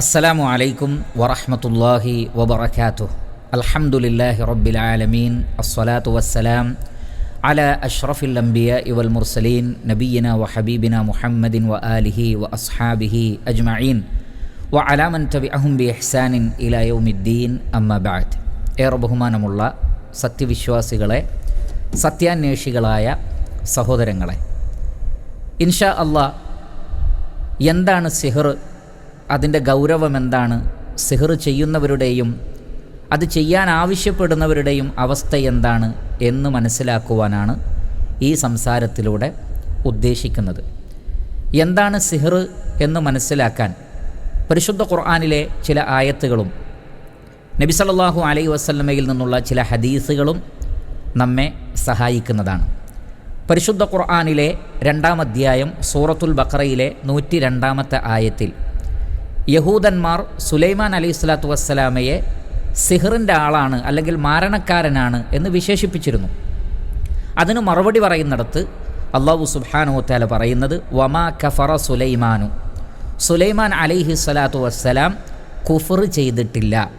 അസ്സലാമു അലൈക്കും വറഹമത്തല്ലാഹി വബർക്കാത്തു അൽഹംദുലില്ലാഹി റബ്ബിൽ ആലമീൻ. അസ്സലാത്തു വസ്സലാം അല അഷ്റഫിൽ അംബിയ ഇവൽ മുർസലീൻ നബീന വ ഹബീബിന മുഹമ്മദിൻ വ ആലിഹി വ അസ്ഹാബിഹി അജ്മഈൻ. വ അലാമൻ തബി അഹും ബി എഹ്സാനിൻ ഇലായൗമിദ്ദീൻ അമ്മബാദ് ഏറെ ബഹുമാനമുള്ള സത്യവിശ്വാസികളെ സത്യാന്വേഷികളായ സഹോദരങ്ങളെ ഇൻഷാ അള്ളാഹ് എന്താണ് സിഹർ അതിന്റെ ഗൗരവം എന്താണ് സിഹർ ചെയ്യുന്നവരുടെയും അത് ചെയ്യാൻ ആവശ്യപ്പെടുന്നവരുടെയും അവസ്ഥ എന്താണ് എന്ന് മനസ്സിലാക്കുവാനാണ് ഈ സംസാരത്തിലൂടെ ഉദ്ദേശിക്കുന്നത്. എന്താണ് സിഹർ എന്ന് മനസ്സിലാക്കാൻ പരിശുദ്ധ ഖുർആാനിലെ ചില ആയത്തുകളും നബി സല്ലല്ലാഹു അലൈഹി വസല്ലമയിൽ നിന്നുള്ള ചില ഹദീസുകളും നമ്മെ സഹായിക്കുന്നതാണ്. പരിശുദ്ധ ഖുർആാനിലെ രണ്ടാം അധ്യായം സൂറത്തുൽ ബഖറയിലെ നൂറ്റി രണ്ടാമത്തെ ആയത്തിൽ യഹൂദന്മാർ സുലൈമാൻ അലി സ്വലാത്തു വസ്സലാമയെ സിഹറിന്റെ ആളാണ് അല്ലെങ്കിൽ മാരണക്കാരനാണ് എന്ന് വിശേഷിപ്പിച്ചിരുന്നു. അതിന് മറുപടി പറയുന്നിടത്ത് അള്ളാഹു സുബാനുത്താല പറയുന്നത് വമാ കഫറ സുലൈമാനു. സുലൈമാൻ അലിഹി സ്വലാത്തു വസ്സലാം കുഫർ ചെയ്തിട്ടില്ല.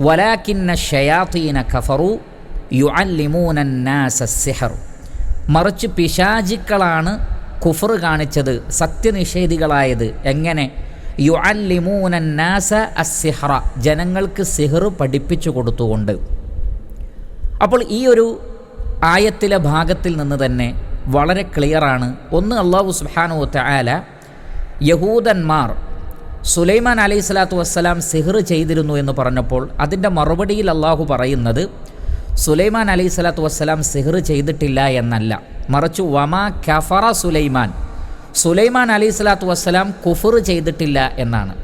വലാക്കിന്ന ഷയാത്തീന കഫറു യുഅല്ലിമൂനന്നാസ സിഹർ. മറിച്ച് പിശാചിക്കളാണ് കുഫർ കാണിച്ചത് സത്യനിഷേധികളായത്. എങ്ങനെ? യുഅല്ലിമൂനന്നാസ അസിഹ്റ ജനങ്ങൾക്ക് സിഹർ പഠിപ്പിച്ചു കൊടുത്തുകൊണ്ട്. അപ്പോൾ ഈ ഒരു ആയത്തിലെ ഭാഗത്തിൽ നിന്ന് തന്നെ വളരെ ക്ലിയറാണ്. ഒന്ന് അള്ളാഹു സുബാനു തആല യഹൂദന്മാർ സുലൈമാൻ അലൈഹി സ്വലാത്തു വസ്സലാം സിഹർ ചെയ്തിരുന്നു എന്ന് പറഞ്ഞപ്പോൾ അതിന്റെ മറുപടിയിൽ അള്ളാഹു പറയുന്നത് സുലൈമാൻ അലൈഹി സ്വലാത്തു വസ്സലാം സിഹർ ചെയ്തിട്ടില്ല എന്നല്ല. മറിച്ച് വമാ കഫറ സുലൈമാൻ. സുലൈമാൻ അലി സ്വലാത്തു വസ്സലാം കുഫർ ചെയ്തിട്ടില്ല എന്നാണ്.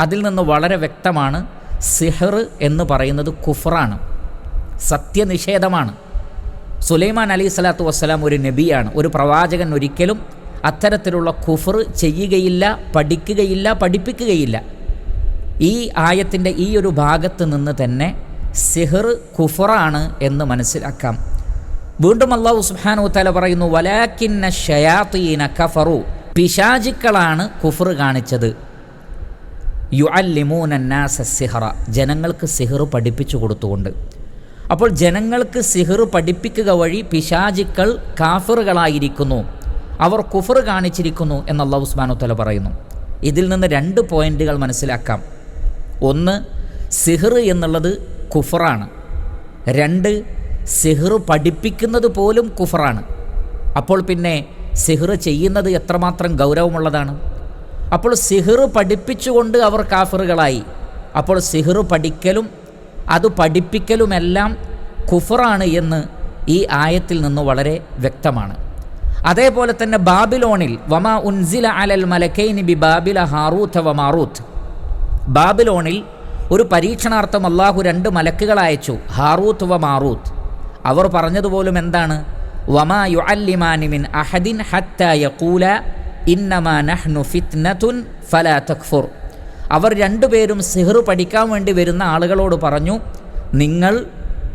അതിൽ നിന്ന് വളരെ വ്യക്തമാണ് സിഹർ എന്ന് പറയുന്നത് കുഫറാണ്. സത്യനിഷേധമാണ്. സുലൈമാൻ അലി സ്വലാത്തു വസ്സലാം ഒരു നബിയാണ്. ഒരു പ്രവാചകൻ ഒരിക്കലും അത്തരത്തിലുള്ള കുഫർ ചെയ്യുകയില്ല പഠിക്കുകയില്ല പഠിപ്പിക്കുകയില്ല. ഈ ആയത്തിന്റെ ഈ ഒരു ഭാഗത്ത് നിന്ന് തന്നെ സിഹർ കുഫറാണ് എന്ന് മനസ്സിലാക്കാം. വീണ്ടും അള്ളാഹു സുഹാനു തല പറയുന്നു വലാക്കിന്ന ഷയാത്തീന കഫറു. പിശാചിക്കളാണ് കുഫർ കാണിച്ചത്. യു അല്ലിമൂനന്നാസ സിഹറ. ജനങ്ങൾക്ക് സിഹർ പഠിപ്പിച്ചു കൊടുത്തുകൊണ്ട്. അപ്പോൾ ജനങ്ങൾക്ക് സിഹർ പഠിപ്പിക്കുക വഴി പിശാചിക്കൾ കാഫറുകളായിരിക്കുന്നു. അവർ കുഫർ കാണിച്ചിരിക്കുന്നു എന്നുള്ള ഉസ്മാനുത്തല പറയുന്നു. ഇതിൽ നിന്ന് രണ്ട് പോയിന്റുകൾ മനസ്സിലാക്കാം. ഒന്ന് സിഹർ എന്നുള്ളത് കുഫറാണ്. രണ്ട് സിഹർ പഠിപ്പിക്കുന്നത് പോലും കുഫറാണ്. അപ്പോൾ പിന്നെ സിഹർ ചെയ്യുന്നത് എത്രമാത്രം ഗൗരവമുള്ളതാണ്. അപ്പോൾ സിഹർ പഠിപ്പിച്ചുകൊണ്ട് അവർ കാഫറുകളായി. അപ്പോൾ സിഹർ പഠിക്കലും അത് പഠിപ്പിക്കലുമെല്ലാം കുഫറാണ് എന്ന് ഈ ആയത്തിൽ നിന്ന് വളരെ വ്യക്തമാണ്. അതേപോലെ തന്നെ ബാബിലോണിൽ വമ ഉൻസില അലൽ മലക്കൈനി ബി ബാബില ഹാറൂത്ത് വ മാറൂത്ത്. ബാബിലോണിൽ ഒരു പരീക്ഷണാർത്ഥം അള്ളാഹു രണ്ട് മലക്കുകൾ അയച്ചു ഹാറൂത്ത് വ മാറൂത്ത്. അവർ പറഞ്ഞതുപോലും എന്താണ്? വമാ യുഅല്ലിമാനിമിൻ അഹദിൻ ഹത്ത യഖൂല ഇന്നമാ നഹ്നു ഫിത്നതുൻ ഫലാ തക്ഫുർ. അവർ രണ്ടുപേരും സിഹർ പഠിക്കാൻ വേണ്ടി വരുന്ന ആളുകളോട് പറഞ്ഞു നിങ്ങൾ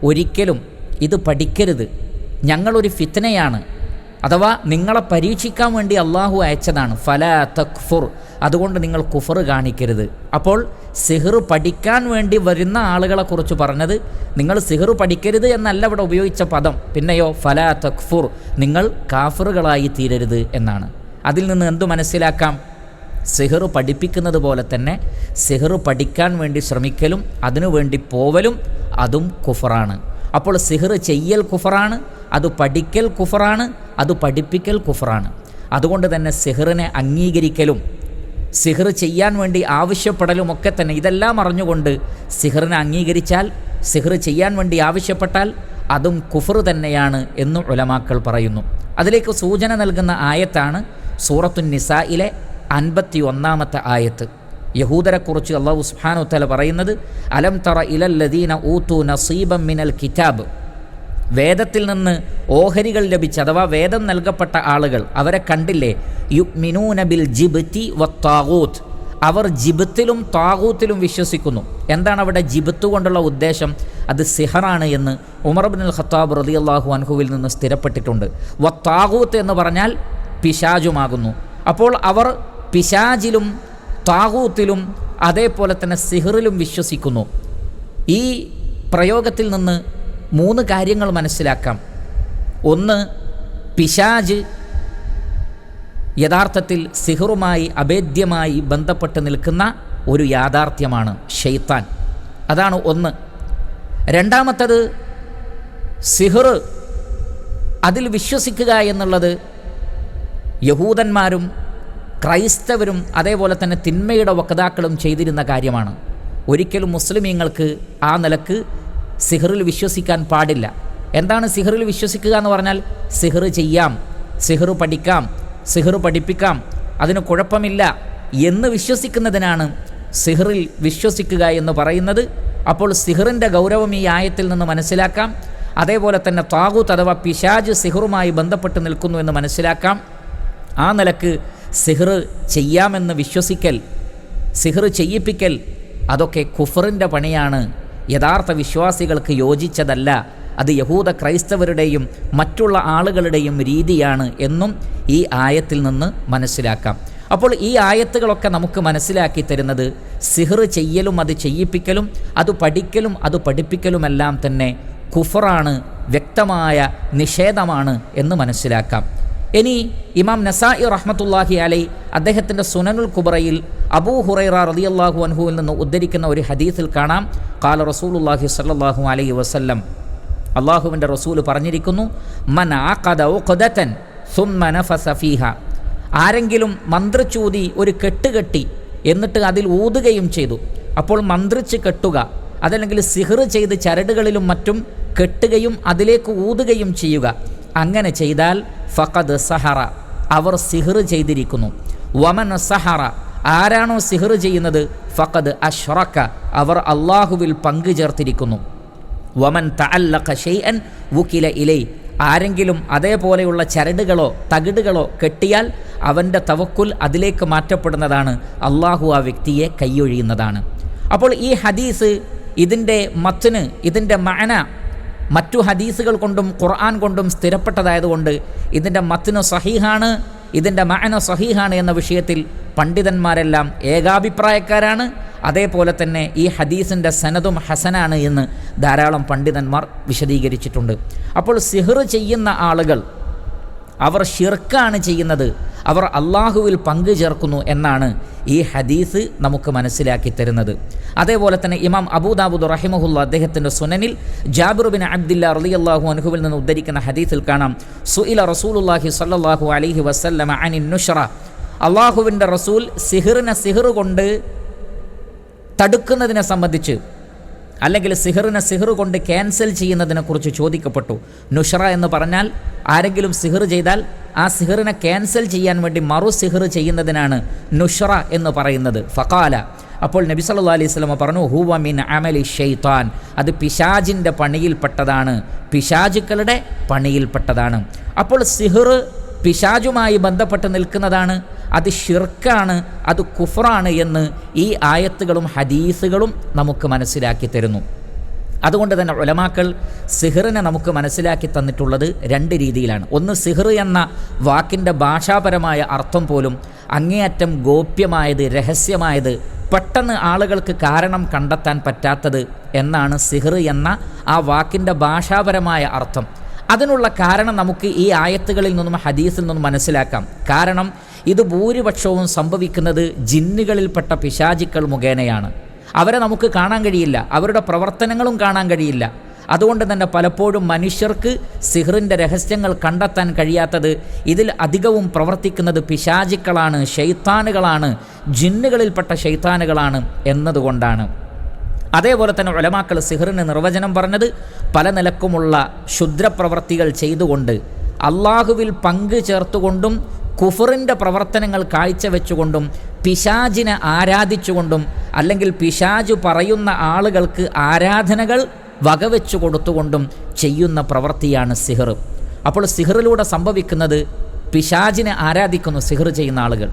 ഒരിക്കലും ഇത് പഠിക്കരുത്. ഞങ്ങളൊരു ഫിത്നയാണ്. അഥവാ നിങ്ങളെ പരീക്ഷിക്കാൻ വേണ്ടി അള്ളാഹു അയച്ചതാണ് ഫല തക്ഫുർ അതുകൊണ്ട് നിങ്ങൾ കുഫർ കാണിക്കരുത്. അപ്പോൾ സിഹർ പഠിക്കാൻ വേണ്ടി വരുന്ന ആളുകളെക്കുറിച്ച് പറഞ്ഞത് നിങ്ങൾ സിഹർ പഠിക്കരുത് എന്നല്ല ഇവിടെ ഉപയോഗിച്ച പദം. പിന്നെയോ ഫല തക്ഫുർ നിങ്ങൾ കാഫറുകളായി തീരരുത് എന്നാണ്. അതിൽ നിന്ന് എന്തു മനസ്സിലാക്കാം? സിഹർ പഠിപ്പിക്കുന്നത് പോലെ തന്നെ സിഹർ പഠിക്കാൻ വേണ്ടി ശ്രമിക്കലും അതിനുവേണ്ടി പോവലും അതും കുഫറാണ്. അപ്പോൾ സിഹർ ചെയ്യൽ കുഫറാണ് അത് പഠിക്കൽ കുഫറാണ് അത് പഠിപ്പിക്കൽ കുഫറാണ്. അതുകൊണ്ട് തന്നെ സിഹറിനെ അംഗീകരിക്കലും സിഹർ ചെയ്യാൻ വേണ്ടി ആവശ്യപ്പെടലും ഒക്കെ തന്നെ ഇതെല്ലാം അറിഞ്ഞുകൊണ്ട് സിഹറിനെ അംഗീകരിച്ചാൽ സിഹർ ചെയ്യാൻ വേണ്ടി ആവശ്യപ്പെട്ടാൽ അതും കുഫർ തന്നെയാണ് എന്ന് ഉലമാക്കൾ പറയുന്നു. അതിലേക്ക് സൂചന നൽകുന്ന ആയത്താണ് സൂറത്തു നിസായിലെ അൻപത്തി ഒന്നാമത്തെ ആയത്ത് യഹൂദരെക്കുറിച്ച് അള്ളാഹു സുഹാനുത്തല തല പറയുന്നത് അലം തറ ഇലല്ലദീന ഊത്തു നസീബം മിനൽ കിതാബ്. വേദത്തിൽ നിന്ന് ഓഹരികൾ ലഭിച്ച അഥവാ വേദം നൽകപ്പെട്ട ആളുകൾ അവരെ കണ്ടില്ലേ? യുക്മിനൂന ബിൽ ജിബ്തി വത്താകൂത്ത് അവർ ജിബത്തിലും താകൂത്തിലും വിശ്വസിക്കുന്നു. എന്താണ് അവിടെ ജിബത്ത് കൊണ്ടുള്ള ഉദ്ദേശം? അത് സിഹറാണ് എന്ന് ഉമർ ബിൻ ഖത്താബ് റതി അള്ളാഹു അൻഹുവിൽ നിന്ന് സ്ഥിരപ്പെട്ടിട്ടുണ്ട്. വത്താകൂത്ത് എന്ന് പറഞ്ഞാൽ പിശാജുമാകുന്നു അപ്പോൾ അവർ പിശാജിലും താകൂത്തിലും അതേപോലെ തന്നെ സിഹറിലും വിശ്വസിക്കുന്നു. ഈ പ്രയോഗത്തിൽ നിന്ന് മൂന്ന് കാര്യങ്ങൾ മനസ്സിലാക്കാം. ഒന്ന് പിശാജ് യഥാർത്ഥത്തിൽ സിഹറുമായി അഭേദ്യമായി ബന്ധപ്പെട്ട് നിൽക്കുന്ന ഒരു യാഥാർത്ഥ്യമാണ് ഷെയ്ത്താൻ അതാണ് ഒന്ന്. രണ്ടാമത്തത് സിഹർ അതിൽ വിശ്വസിക്കുക എന്നുള്ളത് യഹൂദന്മാരും ക്രൈസ്തവരും അതേപോലെ തന്നെ തിന്മയുടെ വക്താക്കളും ചെയ്തിരുന്ന കാര്യമാണ്. ഒരിക്കലും മുസ്ലിമീങ്ങൾക്ക് ആ നിലയ്ക്ക് സിഹറിൽ വിശ്വസിക്കാൻ പാടില്ല. എന്താണ് സിഹറിൽ വിശ്വസിക്കുക എന്ന് പറഞ്ഞാൽ സിഹർ ചെയ്യാം സിഹർ പഠിക്കാം സിഹർ പഠിപ്പിക്കാം. അതിന് കുഴപ്പമില്ല. എന്ന് വിശ്വസിക്കുന്നതിനാണ് സിഹറിൽ വിശ്വസിക്കുക എന്ന് പറയുന്നത്. അപ്പോൾ സിഹറിന്റെ ഗൗരവം ഈ ആയത്തിൽ നിന്ന് മനസ്സിലാക്കാം. അതേപോലെ തന്നെ താകൂത്ത് അഥവാ പിശാജ് സിഹറുമായി ബന്ധപ്പെട്ട് നിൽക്കുന്നു എന്ന് മനസ്സിലാക്കാം. ആ നിലയ്ക്ക് സിഹർ ചെയ്യാമെന്ന് വിശ്വസിക്കൽ സിഹർ ചെയ്യിപ്പിക്കൽ അതൊക്കെ കുഫറിന്റെ പണിയാണ്. യഥാർത്ഥ വിശ്വാസികൾക്ക് യോജിച്ചതല്ല. അത് യഹൂദ ക്രൈസ്തവരുടെയും മറ്റുള്ള ആളുകളുടെയും രീതിയാണ് എന്നും ഈ ആയത്തിൽ നിന്ന് മനസ്സിലാക്കാം. അപ്പോൾ ഈ ആയത്തുകളൊക്കെ നമുക്ക് മനസ്സിലാക്കി തരുന്നത് സിഹർ ചെയ്യലും അത് ചെയ്യിപ്പിക്കലും അത് പഠിക്കലും അത് പഠിപ്പിക്കലുമെല്ലാം തന്നെ കുഫറാണ് വ്യക്തമായ നിഷേധമാണ് എന്ന് മനസ്സിലാക്കാം. ഇനി ഇമാം നസായി റഹ്മത്തുല്ലാഹി അലൈ അദ്ദേഹത്തിന്റെ സുനനുൽ കുബറയിൽ അബൂ ഹുറൈറ റളിയല്ലാഹു അൻഹുവിൽ നിന്ന് ഉദ്ധരിക്കുന്ന ഒരു ഹദീസിൽ കാണാം. കാല റസൂലുല്ലാഹി സല്ലാഹു അലൈ വസല്ലം. അള്ളാഹുവിന്റെ റസൂൽ പറഞ്ഞിരിക്കുന്നു മൻ ആഖദ ഉഖദതൻ സുമ്മ നഫസ ഫീഹ. ആരെങ്കിലും മന്ത്രിച്ചൂതി ഒരു കെട്ടുകെട്ടി എന്നിട്ട് അതിൽ ഊതുകയും ചെയ്തു. അപ്പോൾ മന്ത്രിച്ച് കെട്ടുക അതല്ലെങ്കിൽ സിഹർ ചെയ്ത് ചരടുകളിലും മറ്റും കെട്ടുകയും അതിലേക്ക് ഊതുകയും ചെയ്യുക. അങ്ങനെ ചെയ്താൽ ഫഖദ് സഹറ അവർ സിഹർ ചെയ്തിരിക്കുന്നു. വമൻ സഹറ ആരാണോ സിഹർ ചെയ്യുന്നത്? ഫഖദ് അഷ്റക്ക അവർ അള്ളാഹുവിൽ പങ്കു ചേർത്തിരിക്കുന്നു. വമൻ തഅല്ലഖ ഷെയ്അൻ വുക്കില ഇലൈ ആരെങ്കിലും അതേപോലെയുള്ള ചരടുകളോ തകിടുകളോ കെട്ടിയാൽ അവന്റെ തവക്കുൽ അതിലേക്ക് മാറ്റപ്പെടുന്നതാണ്. അള്ളാഹു ആ വ്യക്തിയെ കൈയൊഴിയുന്നതാണ്. അപ്പോൾ ഈ ഹദീസ് ഇതിന്റെ മത്തിന് ഇതിന്റെ മഅന മറ്റു ഹദീസുകൾ കൊണ്ടും ഖുർആൻ കൊണ്ടും സ്ഥിരപ്പെട്ടതായതുകൊണ്ട് ഇതിന്റെ മത്തിന് സഹീഹാണ് ഇതിന്റെ മഅന സഹീഹാണ് എന്ന വിഷയത്തിൽ പണ്ഡിതന്മാരെല്ലാം ഏകാഭിപ്രായക്കാരാണ്. അതേപോലെ തന്നെ ഈ ഹദീസിന്റെ സനതും ഹസനാണ് എന്ന് ധാരാളം പണ്ഡിതന്മാർ വിശദീകരിച്ചിട്ടുണ്ട്. അപ്പോൾ സിഹർ ചെയ്യുന്ന ആളുകൾ അവർ ഷിർക്കാണ് ചെയ്യുന്നത്. അവർ അള്ളാഹുവിൽ പങ്കു ചേർക്കുന്നു എന്നാണ് ഈ ഹദീസ് നമുക്ക് മനസ്സിലാക്കി തരുന്നത്. അതേപോലെ തന്നെ ഇമാം അബൂദാബുദ് റഹിമഹുല്ല അദ്ദേഹത്തിന്റെ സുനനിൽ ജാബിർ ബിൻ അലി അള്ളാഹു അനുഹുവിൽ നിന്ന് ഉദ്ധരിക്കുന്ന ഹദീസിൽ കാണാം. സുഇല റസൂലുല്ലാഹി സല്ലാഹു അലൈഹി വസല്ലമ അനി നുഷറ. അള്ളാഹുവിന്റെ റസൂൽ സിഹിറിനെ സിഹിർ കൊണ്ട് തടുക്കുന്നതിനെ സംബന്ധിച്ച് അല്ലെങ്കിൽ സിഹറിനെ സിഹർ കൊണ്ട് ക്യാൻസൽ ചെയ്യുന്നതിനെക്കുറിച്ച് ചോദിക്കപ്പെട്ടു. നുഷറ എന്ന് പറഞ്ഞാൽ ആരെങ്കിലും സിഹർ ചെയ്താൽ ആ സിഹറിനെ ക്യാൻസൽ ചെയ്യാൻ വേണ്ടി മറു സിഹർ ചെയ്യുന്നതിനാണ് നുഷറ എന്ന് പറയുന്നത്. ഫക്കാല അപ്പോൾ നബി സല്ലു അലൈഹി സ്വലമ പറഞ്ഞു ഹൂവ മിൻ അമലി ഷെയ്ത്താൻ അത് പിശാജിന്റെ പണിയിൽപ്പെട്ടതാണ്. പിശാജുക്കളുടെ പണിയിൽപ്പെട്ടതാണ്. അപ്പോൾ സിഹർ പിശാജുമായി ബന്ധപ്പെട്ട് നിൽക്കുന്നതാണ്. അത് ഷിർക്കാണ് അത് കുഫറാണ് എന്ന് ഈ ആയത്തുകളും ഹദീസുകളും നമുക്ക് മനസ്സിലാക്കി തരുന്നു. അതുകൊണ്ട് തന്നെ ഉലമാക്കൾ സിഹറിനെ നമുക്ക് മനസ്സിലാക്കി തന്നിട്ടുള്ളത് രണ്ട് രീതിയിലാണ്. ഒന്ന് സിഹർ എന്ന വാക്കിന്റെ ഭാഷാപരമായ അർത്ഥം പോലും അങ്ങേയറ്റം ഗോപ്യമായത് രഹസ്യമായത് പെട്ടെന്ന് ആളുകൾക്ക് കാരണം കണ്ടെത്താൻ പറ്റാത്തത് എന്നാണ് സിഹർ എന്ന ആ വാക്കിന്റെ ഭാഷാപരമായ അർത്ഥം. അതിനുള്ള കാരണം നമുക്ക് ഈ ആയത്തുകളിൽ നിന്നും ഹദീസിൽ നിന്നും മനസ്സിലാക്കാം. കാരണം ഇത് ഭൂരിപക്ഷവും സംഭവിക്കുന്നത് ജിന്നുകളിൽപ്പെട്ട പിശാചിക്കൾ മുഖേനയാണ്. അവരെ നമുക്ക് കാണാൻ കഴിയില്ല. അവരുടെ പ്രവർത്തനങ്ങളും കാണാൻ കഴിയില്ല. അതുകൊണ്ട് തന്നെ പലപ്പോഴും മനുഷ്യർക്ക് സിഹറിന്റെ രഹസ്യങ്ങൾ കണ്ടെത്താൻ കഴിയാത്തത് ഇതിൽ അധികവും പ്രവർത്തിക്കുന്നത് പിശാചിക്കളാണ് ഷെയ്ത്താനുകളാണ് ജിന്നുകളിൽപ്പെട്ട ഷെയ്ത്താനുകളാണ് എന്നതുകൊണ്ടാണ്. അതേപോലെ തന്നെ ഒലമാക്കൾ സിഹറിന് നിർവചനം പറഞ്ഞത് പല നിലക്കുമുള്ള ക്ഷുദ്രപ്രവർത്തികൾ ചെയ്തുകൊണ്ട് അള്ളാഹുവിൽ പങ്ക് ചേർത്തുകൊണ്ടും കുഫറിന്റെ പ്രവർത്തനങ്ങൾ കാഴ്ചവെച്ചുകൊണ്ടും പിശാജിനെ ആരാധിച്ചുകൊണ്ടും അല്ലെങ്കിൽ പിശാജ് പറയുന്ന ആളുകൾക്ക് ആരാധനകൾ വകവെച്ചു കൊടുത്തുകൊണ്ടും ചെയ്യുന്ന പ്രവൃത്തിയാണ് സിഹർ. അപ്പോൾ സിഹറിലൂടെ സംഭവിക്കുന്നത് പിശാജിനെ ആരാധിക്കുന്നു സിഹർ ചെയ്യുന്ന ആളുകൾ.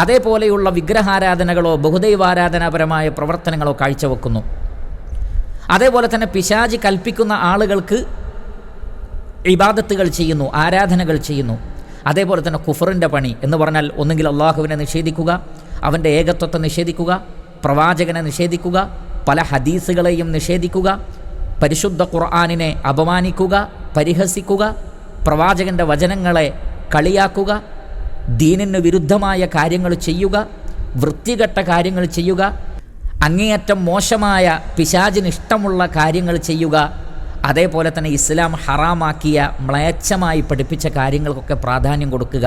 അതേപോലെയുള്ള വിഗ്രഹാരാധനകളോ ബഹുദൈവാരാധനാപരമായ പ്രവർത്തനങ്ങളോ കാഴ്ചവെക്കുന്നു. അതേപോലെ തന്നെ പിശാജി കൽപ്പിക്കുന്ന ആളുകൾക്ക് ഇബാദത്തുകൾ ചെയ്യുന്നു ആരാധനകൾ ചെയ്യുന്നു. അതേപോലെ തന്നെ കുഫറിന്റെ പണി എന്ന് പറഞ്ഞാൽ ഒന്നുകിൽ അള്ളാഹുവിനെ നിഷേധിക്കുക അവന്റെ ഏകത്വത്തെ നിഷേധിക്കുക പ്രവാചകനെ നിഷേധിക്കുക പല ഹദീസുകളെയും നിഷേധിക്കുക പരിശുദ്ധ ഖുർആാനിനെ അപമാനിക്കുക പരിഹസിക്കുക പ്രവാചകന്റെ വചനങ്ങളെ കളിയാക്കുക ദീനിന് വിരുദ്ധമായ കാര്യങ്ങൾ ചെയ്യുക വൃത്തികെട്ട കാര്യങ്ങൾ ചെയ്യുക അങ്ങേയറ്റം മോശമായ പിശാചിന് ഇഷ്ടമുള്ള കാര്യങ്ങൾ ചെയ്യുക അതേപോലെ തന്നെ ഇസ്ലാം ഹറാമാക്കിയ മ്ലേച്ഛമായി പഠിപ്പിച്ച കാര്യങ്ങൾക്കൊക്കെ പ്രാധാന്യം കൊടുക്കുക.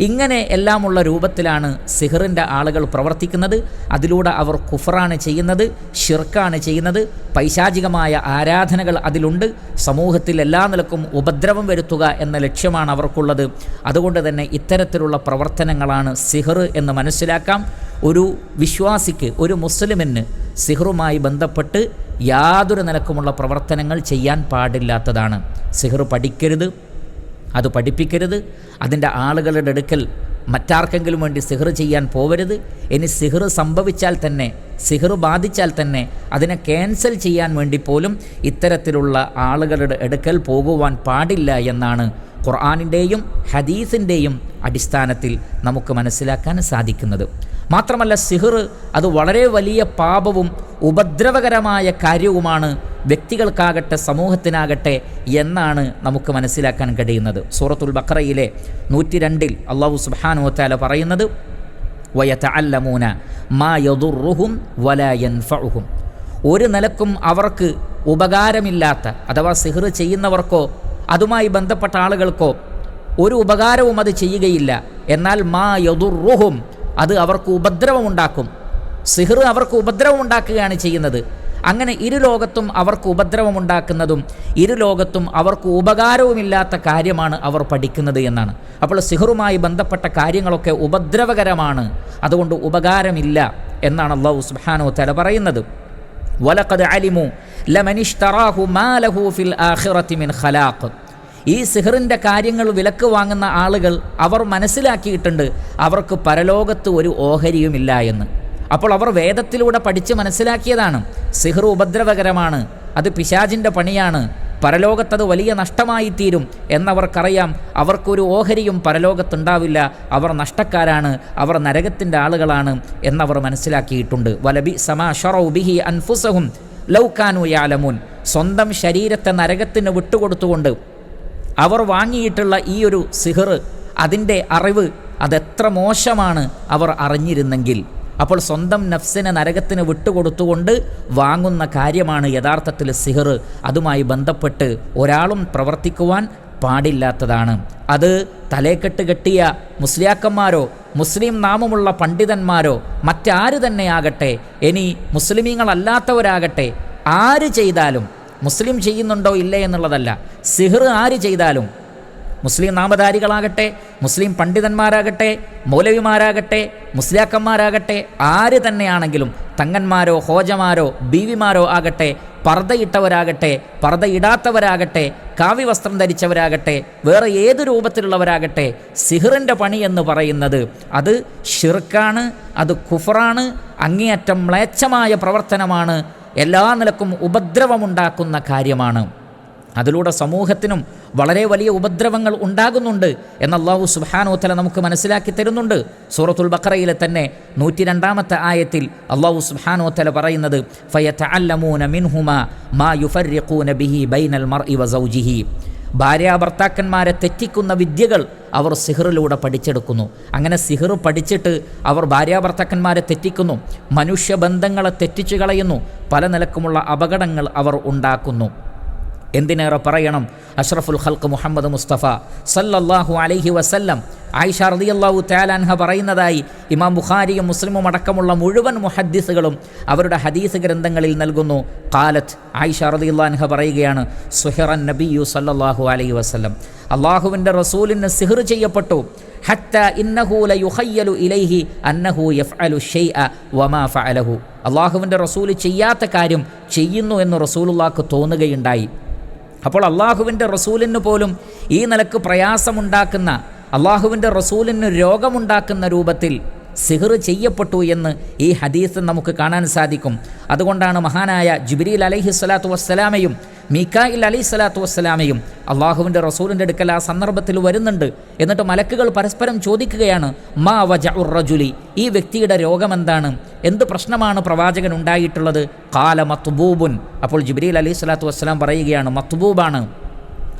ഇങ്ങനെ എല്ലാമുള്ള രൂപത്തിലാണ് സിഹറിന്റെ ആളുകൾ പ്രവർത്തിക്കുന്നത്. അതിലൂടെ അവർ കുഫറാണ് ചെയ്യുന്നത് ഷിർക്കാണ് ചെയ്യുന്നത്. പൈശാചികമായ ആരാധനകൾ അതിലുണ്ട്. സമൂഹത്തിൽ എല്ലാ നിലക്കും ഉപദ്രവം വരുത്തുക എന്ന ലക്ഷ്യമാണ് അവർക്കുള്ളത്. അതുകൊണ്ട് തന്നെ ഇത്തരത്തിലുള്ള പ്രവർത്തനങ്ങളാണ് സിഹർ എന്ന് മനസ്സിലാക്കാം. ഒരു വിശ്വാസിക്ക് ഒരു മുസ്ലിമിന് സിഹറുമായി ബന്ധപ്പെട്ട് യാതൊരു നിലക്കുമുള്ള പ്രവർത്തനങ്ങൾ ചെയ്യാൻ പാടില്ലാത്തതാണ്. സിഹർ പഠിക്കരുത് അത് പഠിപ്പിക്കരുത്. അതിന്റെ ആളുകളുടെ അടുക്കൽ മറ്റാർക്കെങ്കിലും വേണ്ടി സിഹർ ചെയ്യാൻ പോവരുത്. ഇനി സിഹർ സംഭവിച്ചാൽ തന്നെ സിഹർ ബാധിച്ചാൽ തന്നെ അതിനെ ക്യാൻസൽ ചെയ്യാൻ വേണ്ടി പോലും ഇത്തരത്തിലുള്ള ആളുകളുടെ അടുക്കൽ പോകുവാൻ പാടില്ല എന്നാണ് ഖുർആാനിന്റെയും ഹദീസിന്റെയും അടിസ്ഥാനത്തിൽ നമുക്ക് മനസ്സിലാക്കാൻ സാധിക്കുന്നത്. മാത്രമല്ല സിഹിർ അത് വളരെ വലിയ പാപവും ഉപദ്രവകരമായ കാര്യവുമാണ് വ്യക്തികൾക്കാകട്ടെ സമൂഹത്തിനാകട്ടെ എന്നാണ് നമുക്ക് മനസ്സിലാക്കാൻ കഴിയുന്നത്. സൂറത്തുൽ ബക്രയിലെ നൂറ്റി രണ്ടിൽ അള്ളാഹു സുബാനുവത്താല പറയുന്നത് വയത്ത അല്ലമൂന മാ യദുറുഹും വലയൻഫുഹും ഒരു നിലക്കും അവർക്ക് ഉപകാരമില്ലാത്ത അഥവാ സിഹിർ ചെയ്യുന്നവർക്കോ അതുമായി ബന്ധപ്പെട്ട ആളുകൾക്കോ ഒരു ഉപകാരവും അത് ചെയ്യുകയില്ല. എന്നാൽ മാ യദുറുഹും അത് അവർക്ക് ഉപദ്രവമുണ്ടാക്കും. സിഹർ അവർക്ക് ഉപദ്രവമുണ്ടാക്കുകയാണ് ചെയ്യുന്നത്. അങ്ങനെ ഇരു ലോകത്തും അവർക്ക് ഉപദ്രവമുണ്ടാക്കുന്നതും ഇരു ലോകത്തും അവർക്ക് ഉപകാരവുമില്ലാത്ത കാര്യമാണ് അവർ പഠിക്കുന്നത് എന്നാണ്. അപ്പോൾ സിഹറുമായി ബന്ധപ്പെട്ട കാര്യങ്ങളൊക്കെ ഉപദ്രവകരമാണ്. അതുകൊണ്ട് ഉപകാരമില്ല എന്നാണ് അള്ളാഹു സുബ്ഹാനഹു തല പറയുന്നത്. വലഖദ് അലിമു ലമനിഷ്തറാഹു മാലഹു ഫിൽ ആഖിറതി മിൻ ഖലാഖ്. ഈ സിഹറിന്റെ കാര്യങ്ങൾ വിലക്ക് വാങ്ങുന്ന ആളുകൾ അവർ മനസ്സിലാക്കിയിട്ടുണ്ട്. അവർക്ക് പരലോകത്ത് ഒരു ഓഹരിയുമില്ല എന്ന്. അപ്പോൾ അവർ വേദത്തിലൂടെ പഠിച്ച് മനസ്സിലാക്കിയതാണ്. സിഹർ ഉപദ്രവകരമാണ്. അത് പിശാജിന്റെ പണിയാണ്. പരലോകത്തത് വലിയ നഷ്ടമായി തീരും എന്നവർക്കറിയാം. അവർക്കൊരു ഓഹരിയും പരലോകത്തുണ്ടാവില്ല. അവർ നഷ്ടക്കാരാണ്. അവർ നരകത്തിന്റെ ആളുകളാണ് എന്നവർ മനസ്സിലാക്കിയിട്ടുണ്ട്. വലബി സമാ ഷറൗബിഹി അൻഫുസഹും ലൗക്കാനു യാലമുൻ. സ്വന്തം ശരീരത്തെ നരകത്തിന് വിട്ടുകൊടുത്തുകൊണ്ട് അവർ വാങ്ങിയിട്ടുള്ള ഈ ഒരു സിഹർ അതിന്റെ അറിവ് അതെത്ര മോശമാണ് അവർ അറിഞ്ഞിരുന്നെങ്കിൽ. അപ്പോൾ സ്വന്തം നഫ്സിനെ നരകത്തിന് വിട്ടുകൊടുത്തുകൊണ്ട് വാങ്ങുന്ന കാര്യമാണ് യഥാർത്ഥത്തിൽ സിഹർ. അതുമായി ബന്ധപ്പെട്ട് ഒരാളും പ്രവർത്തിക്കുവാൻ പാടില്ലാത്തതാണ്. അത് തലേക്കെട്ട് കെട്ടിയ മുസ്ലിയാക്കന്മാരോ മുസ്ലിം നാമമുള്ള പണ്ഡിതന്മാരോ മറ്റാര് തന്നെയാകട്ടെ ഇനി മുസ്ലിമീങ്ങളല്ലാത്തവരാകട്ടെ ആര് ചെയ്താലും മുസ്ലിം ചെയ്യുന്നുണ്ടോ ഇല്ലേ എന്നുള്ളതല്ല. സിഹർ ആര് ചെയ്താലും. മുസ്ലിം നാമധാരികളാകട്ടെ മുസ്ലിം പണ്ഡിതന്മാരാകട്ടെ മൗലവിമാരാകട്ടെ മുസ്ലിയാക്കന്മാരാകട്ടെ ആര് തന്നെയാണെങ്കിലും തങ്ങന്മാരോ ഹോജമാരോ ബീവിമാരോ ആകട്ടെ പർദ്ദയിട്ടവരാകട്ടെ പർദ്ദയിടാത്തവരാകട്ടെ കാവ്യവസ്ത്രം ധരിച്ചവരാകട്ടെ വേറെ ഏത് രൂപത്തിലുള്ളവരാകട്ടെ സിഹിറിന്റെ പണി എന്ന് പറയുന്നത് അത് ഷിർക്കാണ് അത് കുഫറാണ് അങ്ങേയറ്റം മ്ലേച്ഛമായ പ്രവർത്തനമാണ് എല്ലാ നിലക്കും ഉപദ്രവമുണ്ടാക്കുന്ന കാര്യമാണ്. അതിലൂടെ സമൂഹത്തിനും വളരെ വലിയ ഉപദ്രവങ്ങൾ ഉണ്ടാകുന്നുണ്ട് എന്ന അള്ളാഹു സുബാനോത്തല നമുക്ക് മനസ്സിലാക്കി തരുന്നുണ്ട്. സൂറത്തുൽ ബക്കറയിലെ തന്നെ നൂറ്റി രണ്ടാമത്തെ ആയത്തിൽ അള്ളാഹു സുബാനോത്തല പറയുന്നത് ഫയത്ത അല്ലമൂന മിൻഹുമ മാ യുഫർഖൂന ബിഹി ബൈനൽ മർ ഇവ സൗജിഹി. ഭാര്യാഭർത്താക്കന്മാരെ തെറ്റിക്കുന്ന വിദ്യകൾ അവർ സിഹറിലൂടെ പഠിച്ചെടുക്കുന്നു. അങ്ങനെ സിഹർ പഠിച്ചിട്ട് അവർ ഭാര്യാഭർത്താക്കന്മാരെ തെറ്റിക്കുന്നു. മനുഷ്യബന്ധങ്ങളെ തെറ്റിച്ചു കളയുന്നു. പല നിലക്കുമുള്ള അപകടങ്ങൾ അവർ ഉണ്ടാക്കുന്നു. എന്തിനേറെ പറയണം? അഷ്റഫുൽ ഖൽക്ക് മുഹമ്മദ് മുസ്തഫ സല്ലല്ലാഹു അലൈഹി വസല്ലം ആയിഷ റളിയല്ലാഹു തആലാൻഹ പറയുന്നതായി ഇമാം ബുഖാരിയും മുസ്ലിമും അടക്കമുള്ള മുഴുവൻ മുഹദ്ദിസുകളും അവരുടെ ഹദീസ് ഗ്രന്ഥങ്ങളിൽ നൽകുന്നു. കാലത്ത് ആയിഷ റളിയല്ലാഹു പറയുകയാണ് സുഹിറൻ നബിയു സല്ലല്ലാഹു അലൈഹി വസല്ലം. അള്ളാഹുവിന്റെ റസൂലിന് സിഹർ ചെയ്യപ്പെട്ടു. ഹത്ത ഇന്നഹു ഇലൈഹി അന്നഹു വമാ ഫഅലഹു. അള്ളാഹുവിന്റെ റസൂൽ ചെയ്യാത്ത കാര്യം ചെയ്യുന്നു എന്ന് റസൂലുള്ളാഹ്ക്ക് തോന്നുകയുണ്ടായി. അപ്പോൾ അള്ളാഹുവിന്റെ റസൂലിന് പോലും ഈ നിലയ്ക്ക് പ്രയാസമുണ്ടാക്കുന്ന അള്ളാഹുവിന്റെ റസൂലിന് രോഗമുണ്ടാക്കുന്ന രൂപത്തിൽ സിഹർ ചെയ്യപ്പെട്ടു എന്ന് ഈ ഹദീസ് നമുക്ക് കാണാൻ സാധിക്കും. അതുകൊണ്ടാണ് മഹാനായ ജുബിരിൽ അലഹി സ്വലാത്തു വസ്സലാമയും മീക്കായിൽ അലി സ്വലാത്തു വസ്സലാമയും അള്ളാഹുവിന്റെ റസൂലിന്റെ അടുക്കൽ ആ സന്ദർഭത്തിൽ വരുന്നുണ്ട്. എന്നിട്ട് മലക്കുകൾ പരസ്പരം ചോദിക്കുകയാണ് മാ വജ ഉറജുലി ഈ വ്യക്തിയുടെ രോഗമെന്താണ്? എന്ത് പ്രശ്നമാണ് പ്രവാചകൻ ഉണ്ടായിട്ടുള്ളത്? കാല മത്തുബൂബുൻ അപ്പോൾ ജിബ്രീൽ അലി സ്വലാത്തു വസ്സലാം പറയുകയാണ് മത്തുബൂബാണ്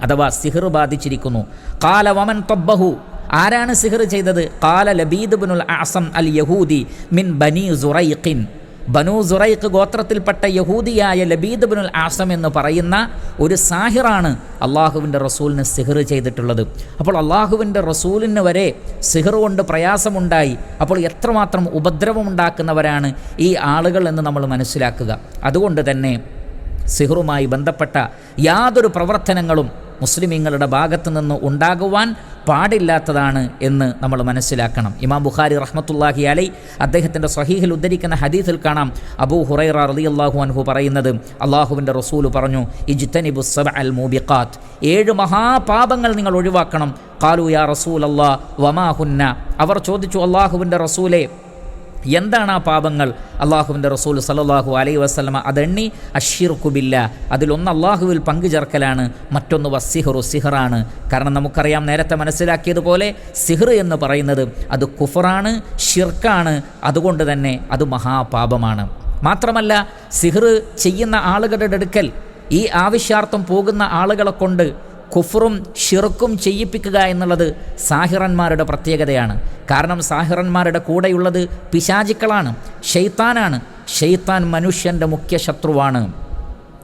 അഥവാ സിഹർ ബാധിച്ചിരിക്കുന്നു. കാല വമൻ തൊബ്ബഹു. ആരാണ് സിഹർ ചെയ്തത്? കാല ലബീദ് ബിനുൽ ആസം അൽ യഹൂദി മിൻ ബനി സുറൈഖിൻ. ബനു സുറൈഖ് ഗോത്രത്തിൽപ്പെട്ട യഹൂദിയായ ലബീദ് ബിനുൽ ആസം എന്ന് പറയുന്ന ഒരു സാഹിറാണ് അള്ളാഹുവിന്റെ റസൂലിന് സിഹർ ചെയ്തിട്ടുള്ളത്. അപ്പോൾ അള്ളാഹുവിന്റെ റസൂലിന് വരെ സിഹർ കൊണ്ട് പ്രയാസമുണ്ടായി. അപ്പോൾ എത്രമാത്രം ഉപദ്രവമുണ്ടാക്കുന്നവരാണ് ഈ ആളുകൾ എന്ന് നമ്മൾ മനസ്സിലാക്കുക. അതുകൊണ്ട് തന്നെ സിഹറുമായി ബന്ധപ്പെട്ട യാതൊരു പ്രവർത്തനങ്ങളും മുസ്ലിമീങ്ങളുടെ ഭാഗത്തു നിന്ന് ഉണ്ടാകുവാൻ പാടില്ലാത്തതാണ് എന്ന് നമ്മൾ മനസ്സിലാക്കണം. ഇമാം ബുഖാരി റഹ്മത്തുല്ലാഹി അലൈ അദ്ദേഹത്തിന്റെ സഹീഹിൽ ഉദ്ധരിക്കുന്ന ഹദീസിൽ കാണാം. അബൂ ഹുറൈറ അള്ളാഹു അൻഹു പറയുന്നത് അള്ളാഹുവിന്റെ റസൂൽ പറഞ്ഞു ഇജ്തനിബുസ് അൽ മൂബിഖാത്ത് ഏഴ് മഹാപാപങ്ങൾ നിങ്ങൾ ഒഴിവാക്കണം. കാലു യാ റസൂൽ അള്ളാ വമാഹുന്ന അവർ ചോദിച്ചു അള്ളാഹുവിന്റെ റസൂലെ എന്താണ് ആ പാപങ്ങൾ? അള്ളാഹുവിന്റെ റസൂൽ സല്ലാഹു അലൈ വസ്ലമ അതെണ്ണി അഷീർക്കുബില്ല അതിലൊന്ന് അള്ളാഹുവിൽ പങ്കു ചേർക്കലാണ് മറ്റൊന്ന് വസിഹറു സിഹറാണ്. കാരണം നമുക്കറിയാം നേരത്തെ മനസ്സിലാക്കിയതുപോലെ സിഹർ എന്ന് പറയുന്നത് അത് കുഫറാണ് ഷിർക്കാണ് അതുകൊണ്ട് തന്നെ അത് മഹാപാപമാണ്. മാത്രമല്ല സിഹർ ചെയ്യുന്ന ആളുകളുടെ അടുക്കൽ ഈ ആവശ്യാർത്ഥം പോകുന്ന ആളുകളെ കൊണ്ട് കുഫറും ഷിറുക്കും ചെയ്യിപ്പിക്കുക എന്നുള്ളത് സാഹിറന്മാരുടെ പ്രത്യേകതയാണ്. കാരണം സാഹിറന്മാരുടെ കൂടെയുള്ളത് പിശാചിക്കളാണ് ഷെയ്ത്താനാണ് ഷെയ്ത്താൻ മനുഷ്യന്റെ മുഖ്യ ശത്രുവാണ്.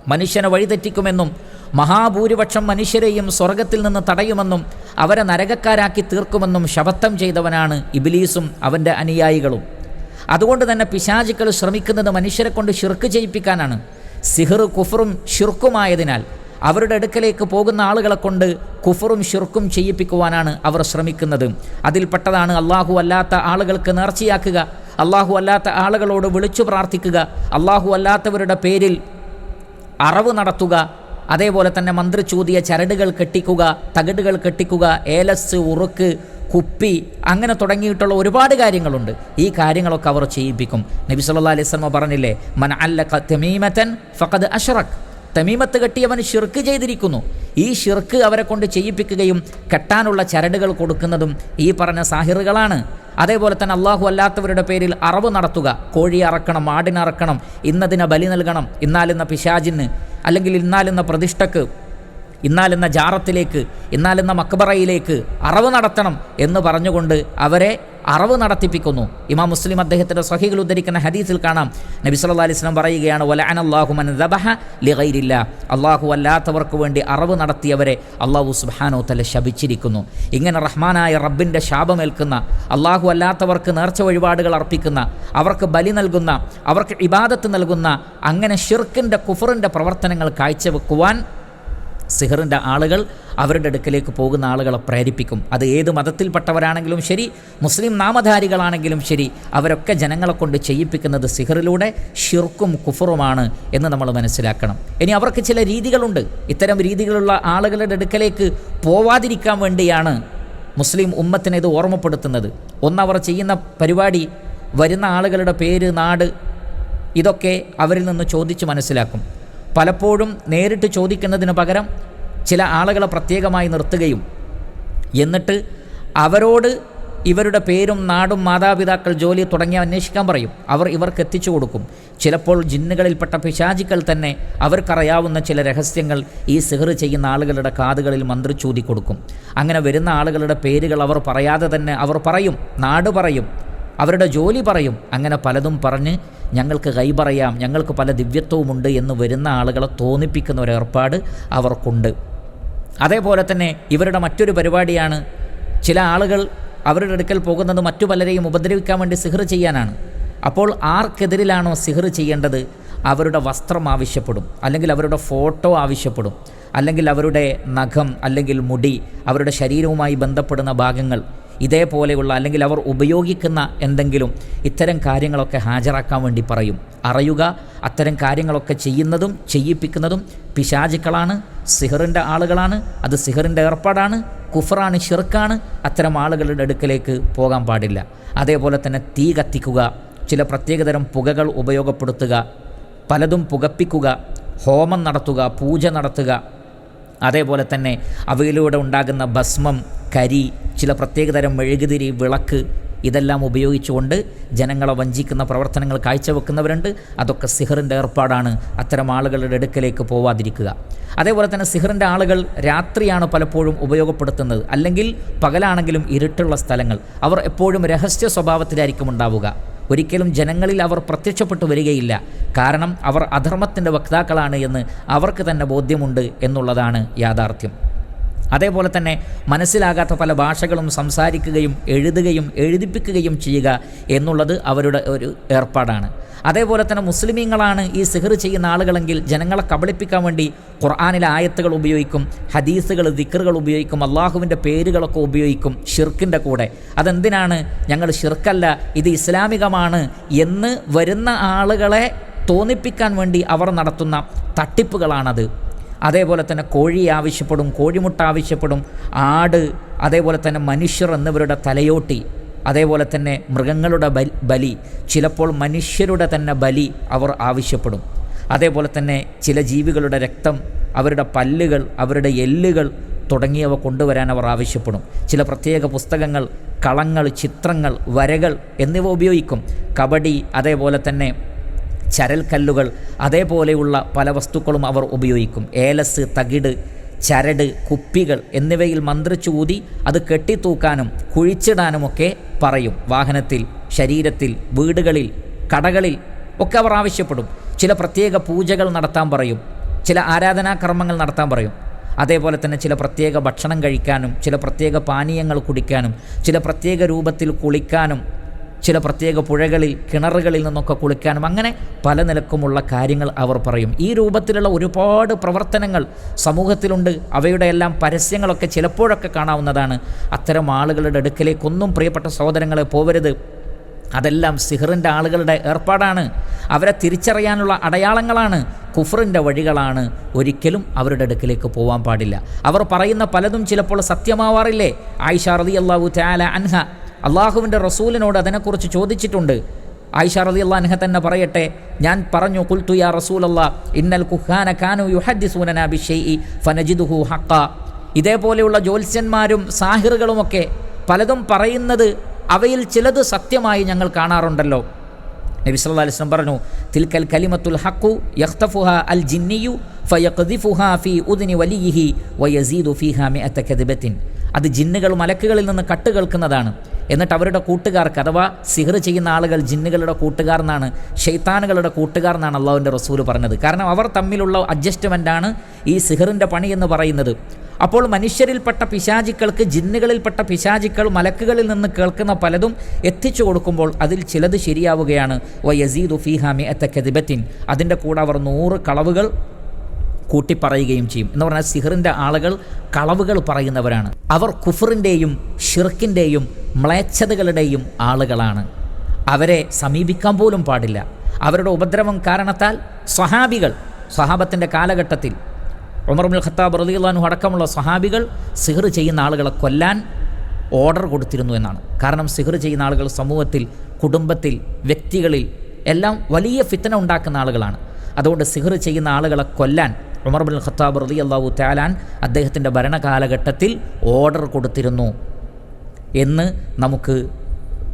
മനുഷ്യനെ വഴിതെറ്റിക്കുമെന്നും മഹാഭൂരിപക്ഷം മനുഷ്യരെയും സ്വർഗത്തിൽ നിന്ന് തടയുമെന്നും അവരെ നരകക്കാരാക്കി തീർക്കുമെന്നും ശപഥം ചെയ്തവനാണ് ഇബിലീസും അവന്റെ അനുയായികളും. അതുകൊണ്ട് തന്നെ പിശാചിക്കൾ ശ്രമിക്കുന്നത് മനുഷ്യരെ കൊണ്ട് ഷിർക്ക് ചെയ്യിപ്പിക്കാനാണ്. സിഹർ കുഫറും ഷിർക്കുമായതിനാൽ അവരുടെ അടുക്കലേക്ക് പോകുന്ന ആളുകളെ കൊണ്ട് കുഫറും ഷിർക്കും ചെയ്യിപ്പിക്കുവാനാണ് അവർ ശ്രമിക്കുന്നത്. അതിൽപ്പെട്ടതാണ് അള്ളാഹു അല്ലാത്ത ആളുകൾക്ക് നേർച്ചയാക്കുക. അള്ളാഹു അല്ലാത്ത ആളുകളോട് വിളിച്ചു പ്രാർത്ഥിക്കുക. അള്ളാഹു അല്ലാത്തവരുടെ പേരിൽ അറവ് നടത്തുക. അതേപോലെ തന്നെ മന്ത്രി ചൂതിയ ചരടുകൾ കെട്ടിക്കുക തകിടുകൾ കെട്ടിക്കുക ഏലസ് ഉറുക്ക് കുപ്പി അങ്ങനെ തുടങ്ങിയിട്ടുള്ള ഒരുപാട് കാര്യങ്ങളുണ്ട്. ഈ കാര്യങ്ങളൊക്കെ അവർ ചെയ്യിപ്പിക്കും. നബി അലൈഹി സ്വലമ പറഞ്ഞില്ലേ മൻ അല്ല ഫഖദ് അഷറഖ്. തമീമത്ത് കെട്ടിയവൻ ഷിർക്ക് ചെയ്തിരിക്കുന്നു. ഈ ഷിർക്ക് അവരെ കൊണ്ട് ചെയ്യിപ്പിക്കുകയും കെട്ടാനുള്ള ചരടുകൾ കൊടുക്കുന്നതും ഈ പറഞ്ഞ സാഹിറുകളാണ്. അതേപോലെ തന്നെ അള്ളാഹു അല്ലാത്തവരുടെ പേരിൽ അറവ് നടത്തുക. കോഴി അറക്കണം ആടിനറക്കണം ഇന്നതിനെ ബലി നൽകണം ഇന്നാലിന്ന പിശാജിന് അല്ലെങ്കിൽ ഇന്നാലിന്ന പ്രതിഷ്ഠക്ക് ഇന്നാലെന്ന ജാറത്തിലേക്ക് ഇന്നാലെന്ന മക്ബറയിലേക്ക് അറവ് നടത്തണം എന്ന് പറഞ്ഞുകൊണ്ട് അവരെ അറവ് നടത്തിപ്പിക്കുന്നു. ഇമാം മുസ്ലിം അദ്ദേഹത്തിന്റെ സഹികൾ ഉദ്ധരിക്കുന്ന ഹദീസിൽ കാണാം. നബി സല്ലാ അലിസ്ലം പറയുകയാണ് ലിഗൈരില്ല. അള്ളാഹു അല്ലാത്തവർക്ക് വേണ്ടി അറവ് നടത്തിയവരെ അള്ളാഹു സുബാനോ തല ശപിച്ചിരിക്കുന്നു. ഇങ്ങനെ റഹ്മാനായ റബ്ബിന്റെ ശാപമേൽക്കുന്ന അള്ളാഹു അല്ലാത്തവർക്ക് നേർച്ച വഴിപാടുകൾ അർപ്പിക്കുന്ന അവർക്ക് ബലി നൽകുന്ന അവർക്ക് ഇബാദത്ത് നൽകുന്ന അങ്ങനെ ഷിർക്കിന്റെ കുഫറിന്റെ പ്രവർത്തനങ്ങൾ കാഴ്ചവെക്കുവാൻ സിഹറിന്റെ ആളുകൾ അവരുടെ അടുക്കലേക്ക് പോകുന്ന ആളുകളെ പ്രേരിപ്പിക്കും. അത് ഏത് മതത്തിൽപ്പെട്ടവരാണെങ്കിലും ശരി മുസ്ലിം നാമധാരികളാണെങ്കിലും ശരി അവരൊക്കെ ജനങ്ങളെ കൊണ്ട് ചെയ്യിപ്പിക്കുന്നത് സിഹറിലൂടെ ഷിർക്കും കുഫറുമാണ് എന്ന് നമ്മൾ മനസ്സിലാക്കണം. ഇനി അവർക്ക് ചില രീതികളുണ്ട്. ഇത്തരം രീതികളുള്ള ആളുകളുടെ അടുക്കലേക്ക് പോവാതിരിക്കാൻ വേണ്ടിയാണ് മുസ്ലിം ഉമ്മത്തിനെ ഇത് ഓർമ്മപ്പെടുത്തുന്നത്. ഒന്നവർ ചെയ്യുന്ന പരിപാടി വരുന്ന ആളുകളുടെ പേര് നാട് ഇതൊക്കെ അവരിൽ നിന്ന് ചോദിച്ച് മനസ്സിലാക്കും. പലപ്പോഴും നേരിട്ട് ചോദിക്കുന്നതിന് പകരം ചില ആളുകളെ പ്രത്യേകമായി നിർത്തുകയും എന്നിട്ട് അവരോട് ഇവരുടെ പേരും നാടും മാതാപിതാക്കൾ ജോലി തുടങ്ങിയ അന്വേഷിക്കാൻ പറയും. അവർ ഇവർക്ക് എത്തിച്ചു കൊടുക്കും. ചിലപ്പോൾ ജിന്നുകളിൽപ്പെട്ട പിശാചിക്കൾ തന്നെ അവർക്കറിയാവുന്ന ചില രഹസ്യങ്ങൾ ഈ സിഹർ ചെയ്യുന്ന ആളുകളുടെ കാതുകളിൽ മന്ത്രിച്ചൂതി കൊടുക്കും. അങ്ങനെ വരുന്ന ആളുകളുടെ പേരുകൾ അവർ പറയാതെ തന്നെ അവർ പറയും. നാട് പറയും. അവരുടെ ജോലി പറയും. അങ്ങനെ പലതും പറഞ്ഞ് ഞങ്ങൾക്ക് കൈ പറയാം ഞങ്ങൾക്ക് പല ദിവ്യത്വവുമുണ്ട് എന്ന് വരുന്ന ആളുകളെ തോന്നിപ്പിക്കുന്ന ഒരു ഏർപ്പാട് അവർക്കുണ്ട്. അതേപോലെ തന്നെ ഇവരുടെ മറ്റൊരു പരിപാടിയാണ് ചില ആളുകൾ അവരുടെ അടുക്കൽ പോകുന്നത് മറ്റു പലരെയും ഉപദ്രവിക്കാൻ വേണ്ടി സിഹർ ചെയ്യാനാണ്. അപ്പോൾ ആർക്കെതിരിലാണോ സിഹർ ചെയ്യേണ്ടത്? അവരുടെ വസ്ത്രം ആവശ്യപ്പെടും അല്ലെങ്കിൽ അവരുടെ ഫോട്ടോ ആവശ്യപ്പെടും അല്ലെങ്കിൽ അവരുടെ നഖം അല്ലെങ്കിൽ മുടി അവരുടെ ശരീരവുമായി ബന്ധപ്പെടുന്ന ഭാഗങ്ങൾ ഇതേപോലെയുള്ള അല്ലെങ്കിൽ അവർ ഉപയോഗിക്കുന്ന എന്തെങ്കിലും ഇത്തരം കാര്യങ്ങളൊക്കെ ഹാജരാക്കാൻ വേണ്ടി പറയും. അറിയുക അത്തരം കാര്യങ്ങളൊക്കെ ചെയ്യുന്നതും ചെയ്യിപ്പിക്കുന്നതും പിശാചുക്കളാണ് സിഹറിന്റെ ആളുകളാണ് അത് സിഹറിന്റെ ഏർപ്പാടാണ് കുഫറാണ് ഷിർക്കാണ് അത്തരം ആളുകളുടെ അടുക്കലേക്ക് പോകാൻ പാടില്ല. അതേപോലെ തന്നെ തീ കത്തിക്കുക ചില പ്രത്യേകതരം പുകകൾ ഉപയോഗപ്പെടുത്തുക പലതും പുകപ്പിക്കുക ഹോമം നടത്തുക പൂജ നടത്തുക അതേപോലെ തന്നെ അവയിലൂടെ ഉണ്ടാകുന്ന ഭസ്മം കരി ചില പ്രത്യേകതരം മെഴുകുതിരി വിളക്ക് ഇതെല്ലാം ഉപയോഗിച്ചുകൊണ്ട് ജനങ്ങളെ വഞ്ചിക്കുന്ന പ്രവർത്തനങ്ങൾ കാഴ്ചവെക്കുന്നവരുണ്ട്. അതൊക്കെ സിഹറിന്റെ ഏർപ്പാടാണ്. അത്തരം ആളുകളുടെ അടുക്കലേക്ക് പോവാതിരിക്കുക. അതേപോലെ തന്നെ സിഹറിന്റെ ആളുകൾ രാത്രിയാണ് പലപ്പോഴും ഉപയോഗപ്പെടുത്തുന്നത്. അല്ലെങ്കിൽ പകലാണെങ്കിലും ഇരുട്ടുള്ള സ്ഥലങ്ങൾ. അവർ എപ്പോഴും രഹസ്യ സ്വഭാവത്തിലായിരിക്കും ഉണ്ടാവുക. ഒരിക്കലും ജനങ്ങളിൽ അവർ പ്രത്യക്ഷപ്പെട്ടു വരികയില്ല. കാരണം അവർ അധർമ്മത്തിന്റെ വക്താക്കളാണ് എന്ന് അവർക്ക് തന്നെ ബോധ്യമുണ്ട് എന്നുള്ളതാണ് യാഥാർത്ഥ്യം. അതേപോലെ തന്നെ മനസ്സിലാകാത്ത പല ഭാഷകളും സംസാരിക്കുകയും എഴുതുകയും എഴുതിപ്പിക്കുകയും ചെയ്യുക എന്നുള്ളത് അവരുടെ ഒരു ഏർപ്പാടാണ്. അതേപോലെ തന്നെ മുസ്ലിമീങ്ങളാണ് ഈ സിഹർ ചെയ്യുന്ന ആളുകളെങ്കിൽ ജനങ്ങളെ കബളിപ്പിക്കാൻ വേണ്ടി ഖുർആാനിലെ ആയത്തുകൾ ഉപയോഗിക്കും ഹദീസുകൾ ദിക്കറുകൾ ഉപയോഗിക്കും അള്ളാഹുവിന്റെ പേരുകളൊക്കെ ഉപയോഗിക്കും ഷിർക്കിന്റെ കൂടെ. അതെന്തിനാണ്? ഞങ്ങൾ ഷിർക്കല്ല ഇത് ഇസ്ലാമികമാണ് എന്ന് വരുന്ന ആളുകളെ തോന്നിപ്പിക്കാൻ വേണ്ടി അവർ നടത്തുന്ന തട്ടിപ്പുകളാണത്. അതേപോലെ തന്നെ കോഴി ആവശ്യപ്പെടും കോഴിമുട്ട ആവശ്യപ്പെടും ആട് അതേപോലെ തന്നെ മനുഷ്യർ എന്നിവരുടെ തലയോട്ടി അതേപോലെ തന്നെ മൃഗങ്ങളുടെ ബലി ചിലപ്പോൾ മനുഷ്യരുടെ തന്നെ ബലി അവർ ആവശ്യപ്പെടും. അതേപോലെ തന്നെ ചില ജീവികളുടെ രക്തം അവരുടെ പല്ലുകൾ അവരുടെ എല്ലുകൾ തുടങ്ങിയവ കൊണ്ടുവരാൻ അവർ ആവശ്യപ്പെടും. ചില പ്രത്യേക പുസ്തകങ്ങൾ കളങ്ങൾ ചിത്രങ്ങൾ വരകൾ എന്നിവ ഉപയോഗിക്കും. കബഡി അതേപോലെ തന്നെ ചരൽക്കല്ലുകൾ അതേപോലെയുള്ള പല വസ്തുക്കളും അവർ ഉപയോഗിക്കും. ഏലസ് തകിട് ചരട് കുപ്പികൾ എന്നിവയിൽ മന്ത്രിച്ചൂതി അത് കെട്ടിത്തൂക്കാനും കുഴിച്ചിടാനുമൊക്കെ പറയും. വാഹനത്തിൽ ശരീരത്തിൽ വീടുകളിൽ കടകളിൽ ഒക്കെ അവർ ആവശ്യപ്പെടും. ചില പ്രത്യേക പൂജകൾ നടത്താൻ പറയും. ചില ആരാധനാകർമ്മങ്ങൾ നടത്താൻ പറയും. അതേപോലെ തന്നെ ചില പ്രത്യേക ഭക്ഷണം കഴിക്കാനും ചില പ്രത്യേക പാനീയങ്ങൾ കുടിക്കാനും ചില പ്രത്യേക രൂപത്തിൽ കുളിക്കാനും ചില പ്രത്യേക പുഴകളിൽ കിണറുകളിൽ നിന്നൊക്കെ കുളിക്കാനും അങ്ങനെ പല നിലക്കുമുള്ള കാര്യങ്ങൾ അവർ പറയും. ഈ രൂപത്തിലുള്ള ഒരുപാട് പ്രവർത്തനങ്ങൾ സമൂഹത്തിലുണ്ട്. അവയുടെ എല്ലാം പരസ്യങ്ങളൊക്കെ ചിലപ്പോഴൊക്കെ കാണാവുന്നതാണ്. അത്തരം ആളുകളുടെ അടുക്കലേക്കൊന്നും പ്രിയപ്പെട്ട സഹോദരങ്ങളെ പോവരുത്. അതെല്ലാം സിഹറിന്റെ ആളുകളുടെ ഏർപ്പാടാണ്. അവരെ തിരിച്ചറിയാനുള്ള അടയാളങ്ങളാണ്. കുഫറിന്റെ വഴികളാണ്. ഒരിക്കലും അവരുടെ അടുക്കിലേക്ക് പോകാൻ പാടില്ല. അവർ പറയുന്ന പലതും ചിലപ്പോൾ സത്യമാവാറില്ലേ? ആയിഷ റതി അള്ളാഹു ത്യാല അൻഹ അള്ളാഹുവിന്റെ റസൂലിനോട് അതിനെക്കുറിച്ച് ചോദിച്ചിട്ടുണ്ട്. ആയിഷ റതി അൻഹ തന്നെ പറയട്ടെ ഞാൻ പറഞ്ഞു കുൽത്തു യാ റസൂൽ അല്ലാ ഇന്നൽ കുഹാന കാനു യുഹദ്ദിസൂനന ബിഷൈഇ ഫനജിദുഹു ഹക്ക ഇതേപോലെയുള്ള ജ്യോത്സ്യന്മാരും സാഹിറുകളുമൊക്കെ പലതും പറയുന്നത് അവയിൽ ചിലത് സത്യമായി ഞങ്ങൾ കാണാറുണ്ടല്ലോ. നബി സല്ലല്ലാഹു അലൈഹി വസല്ലം പറഞ്ഞു തിൽക്കൽ കലിമത്തുൽ ഹഖു യഖ്തഫുഹ അൽ ജിന്നിയു ഫയഖ്ദിഫുഹ ഫീ ഉദ്നി വലിയിഹി വയസീദു ഫീഹ മിഅത കദിബത്തിൻ. അത് ജിന്നുകളും മലക്കുകളിൽ നിന്ന് കട്ട് കേൾക്കുന്നതാണ്. എന്നിട്ട് അവരുടെ കൂട്ടുകാർക്ക് അഥവാ സിഹർ ചെയ്യുന്ന ആളുകൾ ജിന്നുകളുടെ കൂട്ടുകാർ എന്നാണ് ഷെയ്ത്താനുകളുടെ കൂട്ടുകാർ എന്നാണ് അള്ളാഹുവിന്റെ റസൂൽ പറഞ്ഞത്. കാരണം അവർ തമ്മിലുള്ള അഡ്ജസ്റ്റ്മെന്റാണ് ഈ സിഹറിന്റെ പണി എന്ന് പറയുന്നത്. അപ്പോൾ മനുഷ്യരിൽപ്പെട്ട പിശാചിക്കൾക്ക് ജിന്നുകളിൽപ്പെട്ട പിശാചിക്കൾ മലക്കുകളിൽ നിന്ന് കേൾക്കുന്ന പലതും എത്തിച്ചു കൊടുക്കുമ്പോൾ അതിൽ ചിലത് ശരിയാവുകയാണ്. വ യസീദ് ഉഫീഹാമി എത്ത കെതിബത്തിൻ അതിന്റെ കൂടെ അവർ നൂറ് കളവുകൾ കൂട്ടിപ്പറയുകയും ചെയ്യും. എന്ന് പറഞ്ഞാൽ സിഹറിന്റെ ആളുകൾ കളവുകൾ പറയുന്നവരാണ്. അവർ കുഫറിന്റെയും ഷിർക്കിന്റെയും മ്ലേച്ഛതകളുടെയും ആളുകളാണ്. അവരെ സമീപിക്കാൻ പോലും പാടില്ല. അവരുടെ ഉപദ്രവം കാരണത്താൽ സ്വഹാബികൾ സ്വഹാബത്തിന്റെ കാലഘട്ടത്തിൽ ഉമർമുൽ ഖത്താബ് റലിയുള്ളാനു അടക്കമുള്ള സ്വഹാബികൾ സിഹർ ചെയ്യുന്ന ആളുകളെ കൊല്ലാൻ ഓർഡർ കൊടുത്തിരുന്നു എന്നാണ്. കാരണം സിഹർ ചെയ്യുന്ന ആളുകൾ സമൂഹത്തിൽ കുടുംബത്തിൽ വ്യക്തികളിൽ എല്ലാം വലിയ ഫിത്തന ഉണ്ടാക്കുന്ന ആളുകളാണ്. അതുകൊണ്ട് സിഹർ ചെയ്യുന്ന ആളുകളെ കൊല്ലാൻ ഉമർ ബുൽ ഖത്താബ് റതി അള്ളാഹു താലാൻ അദ്ദേഹത്തിന്റെ ഭരണകാലഘട്ടത്തിൽ ഓർഡർ കൊടുത്തിരുന്നു എന്ന് നമുക്ക്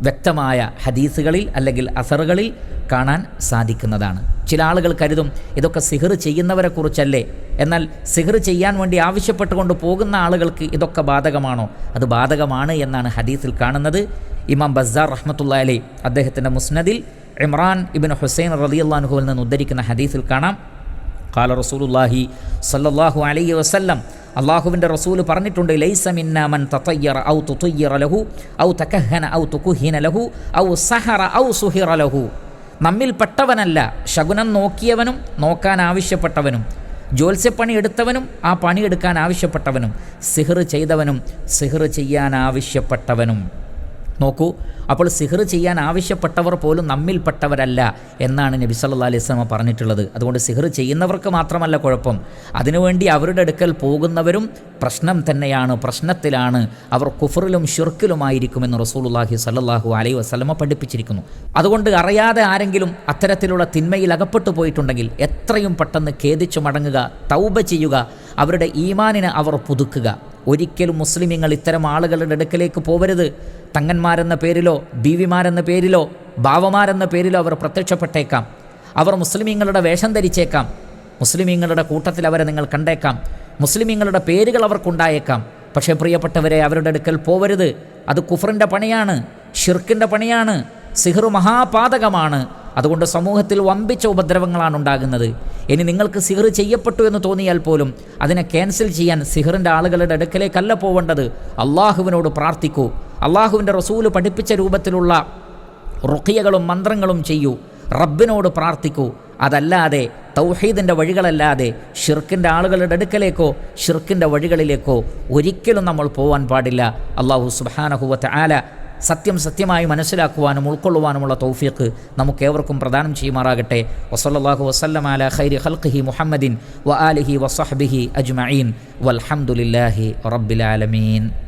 വ്യക്തമായ ഹദീസുകളിൽ അല്ലെങ്കിൽ അസറുകളിൽ കാണാൻ സാധിക്കുന്നതാണ്. ചില ആളുകൾ കരുതും ഇതൊക്കെ സിഹർ ചെയ്യുന്നവരെക്കുറിച്ചല്ലേ എന്നാൽ സിഹർ ചെയ്യാൻ വേണ്ടി ആവശ്യപ്പെട്ടുകൊണ്ട് പോകുന്ന ആളുകൾക്ക് ഇതൊക്കെ ബാധകമാണോ? അത് ബാധകമാണ് എന്നാണ് ഹദീസിൽ കാണുന്നത്. ഇമാം ബസാർ റഹ്മത്തുള്ള അലി അദ്ദേഹത്തിന്റെ മുസ്നദിൽ ഇമ്രാൻ ഇബിൻ ഹുസൈൻ റലിയല്ലാൻഹുവിൽ നിന്ന് ഉദ്ധരിക്കുന്ന ഹദീസിൽ കാണാം. കാല റസൂലുല്ലാഹി സല്ലാഹു അലൈഹി വസല്ലം അള്ളാഹുവിന്റെ റസൂൽ പറഞ്ഞിട്ടുണ്ട് ലൈസ മിന്ന മൻ തതയ്യറ ഔ തുതയ്യറ ലഹു ഔ തകഹന ഔ തുകുഹിന ലഹു ഔ സഹറ ഔ സുഹിറ ലഹു. നമ്മിൽ പെട്ടവനല്ല ശകുനം നോക്കിയവനും നോക്കാൻ ആവശ്യപ്പെട്ടവനും ജ്യോത്സ്യപ്പണി എടുത്തവനും ആ പണിയെടുക്കാൻ ആവശ്യപ്പെട്ടവനും സിഹർ ചെയ്തവനും സിഹർ ചെയ്യാൻ ആവശ്യപ്പെട്ടവനും. നോക്കൂ അപ്പോൾ സിഹർ ചെയ്യാൻ ആവശ്യപ്പെട്ടവർ പോലും നമ്മിൽപ്പെട്ടവരല്ല എന്നാണ് നബി സല്ലാ അലൈഹി സ്വലമ പറഞ്ഞിട്ടുള്ളത്. അതുകൊണ്ട് സിഹർ ചെയ്യുന്നവർക്ക് മാത്രമല്ല കുഴപ്പം. അതിനുവേണ്ടി അവരുടെ അടുക്കൽ പോകുന്നവരും പ്രശ്നം തന്നെയാണ് പ്രശ്നത്തിലാണ്. അവർ കുഫറിലും ഷിർക്കിലുമായിരിക്കുമെന്ന് റസൂലുല്ലാഹി സല്ലാഹു അലൈഹി വസ്ലമ പഠിപ്പിച്ചിരിക്കുന്നു. അതുകൊണ്ട് അറിയാതെ ആരെങ്കിലും അത്തരത്തിലുള്ള തിന്മയിൽ അകപ്പെട്ടു പോയിട്ടുണ്ടെങ്കിൽ എത്രയും പെട്ടെന്ന് ഖേദിച്ചു മടങ്ങുക തൗബ ചെയ്യുക അവരുടെ ഈമാനിനെ അവർ പുതുക്കുക. ഒരിക്കലും മുസ്ലിമീങ്ങൾ ഇത്തരം ആളുകളുടെ അടുക്കലേക്ക് പോവരുത്. തങ്ങന്മാരെന്ന പേരിലോ ബീവിമാരെന്ന പേരിലോ ബാവമാരെന്ന പേരിലോ അവർ പ്രത്യക്ഷപ്പെട്ടേക്കാം. അവർ മുസ്ലിമീങ്ങളുടെ വേഷം ധരിച്ചേക്കാം. മുസ്ലിമീങ്ങളുടെ കൂട്ടത്തിൽ അവരെ നിങ്ങൾ കണ്ടേക്കാം. മുസ്ലിമീങ്ങളുടെ പേരുകൾ അവർക്കുണ്ടായേക്കാം. പക്ഷേ പ്രിയപ്പെട്ടവരെ അവരുടെ അടുക്കൽ പോവരുത്. അത് കുഫറിന്റെ പണിയാണ് ഷിർക്കിന്റെ പണിയാണ് സിഹർ മഹാപാതകമാണ്. അതുകൊണ്ട് സമൂഹത്തിൽ വമ്പിച്ച ഉപദ്രവങ്ങളാണ് ഉണ്ടാകുന്നത്. ഇനി നിങ്ങൾക്ക് സിഹർ ചെയ്യപ്പെട്ടു എന്ന് തോന്നിയാൽ പോലും അതിനെ ക്യാൻസൽ ചെയ്യാൻ സിഹറിന്റെ ആളുകളുടെ അടുക്കലേക്കല്ല പോവേണ്ടത്. അള്ളാഹുവിനോട് പ്രാർത്ഥിക്കൂ. അള്ളാഹുവിന്റെ റസൂൽ പഠിപ്പിച്ച രൂപത്തിലുള്ള റുഖിയകളും മന്ത്രങ്ങളും ചെയ്യൂ. റബ്ബിനോട് പ്രാർത്ഥിക്കൂ. അതല്ലാതെ തൗഹീദിന്റെ വഴികളല്ലാതെ ഷിർക്കിന്റെ ആളുകളുടെ അടുക്കലേക്കോ ഷിർക്കിന്റെ വഴികളിലേക്കോ ഒരിക്കലും നമ്മൾ പോകാൻ പാടില്ല. അള്ളാഹു സുബാനഹുവത്ത് ആല സത്യം സത്യമായി മനസ്സിലാക്കുവാനും ഉൾക്കൊള്ളുവാനുമുള്ള തൗഫീഖ് നമുക്കേവർക്കും പ്രദാനം ചെയ്യുമാറാകട്ടെ. വസല്ലാഹു വസ്ലം അല ഖൈരി ഖൽഖിഹി മുഹമ്മദിൻ വ ആലിഹി വസഹബിഹി അജ്മീൻ വൽഹംദുലില്ലാഹി റബ്ബിൽ ആലമീൻ.